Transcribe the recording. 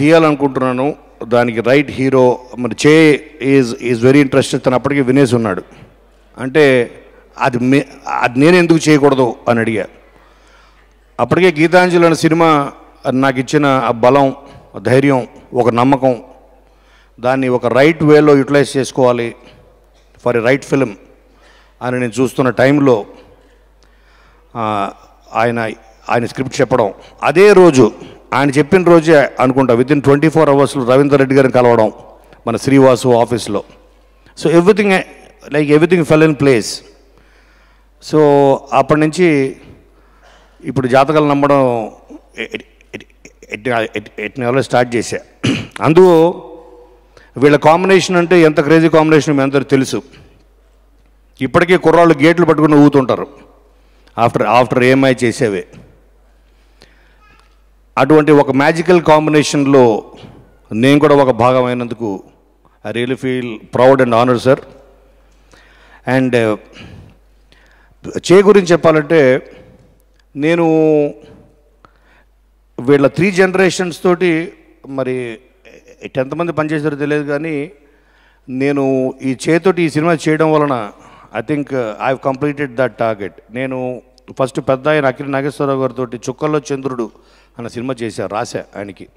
తీయాలనుకుంటున్నాను. దానికి right hero మరి చే ఈజ్ ఈజ్ వెరీ ఇంట్రెస్టెడ్ తను అప్పటికే వినేసి ఉన్నాడు. అంటే అది మే అది నేను ఎందుకు చేయకూడదు అని అడిగా. అప్పటికే గీతాంజలి అనే సినిమా నాకు ఇచ్చిన ఆ బలం ధైర్యం ఒక నమ్మకం దాన్ని ఒక రైట్ వేలో యూటిలైజ్ చేసుకోవాలి ఫర్ ఎ రైట్ ఫిలిం అని నేను చూస్తున్న టైంలో ఆయన ఆయన స్క్రిప్ట్ చెప్పడం. అదే రోజు ఆయన చెప్పిన రోజే అనుకుంటా విత్ ఇన్ ట్వంటీ ఫోర్ అవర్స్లో రవీందర్ రెడ్డి గారిని కలవడం మన శ్రీవాసు ఆఫీస్లో. So everything like everything fell in place so అప్పటి నుంచి ఇప్పుడు జాతకాలు నమ్మడం ఎట్లా స్టార్ట్ చేశా. అందుకు వీళ్ళ కాంబినేషన్ అంటే ఎంత క్రేజీ కాంబినేషన్ మీ అందరూ తెలుసు. ఇప్పటికీ కుర్రాళ్ళు గేట్లు పట్టుకుని ఊగుతుంటారు. ఆఫ్టర్ ఆఫ్టర్ ఏమై చేసేవే. అటువంటి ఒక మ్యాజికల్ కాంబినేషన్లో నేను కూడా ఒక భాగమైనందుకు I really feel proud and honour sir and చే గురించి చెప్పాలంటే నేను వీళ్ళ త్రీ జనరేషన్స్ తోటి మరి ఎంతమంది పనిచేశారో తెలియదు కానీ నేను ఈ చేతోటి ఈ సినిమా చేయడం వలన I think I completed that target నేను ఫస్ట్ పెద్ద ఆయన అఖిల నాగేశ్వరరావు గారితో చుక్కల్లో చంద్రుడు అన్న సినిమా చేశారు రాశా ఆయనకి.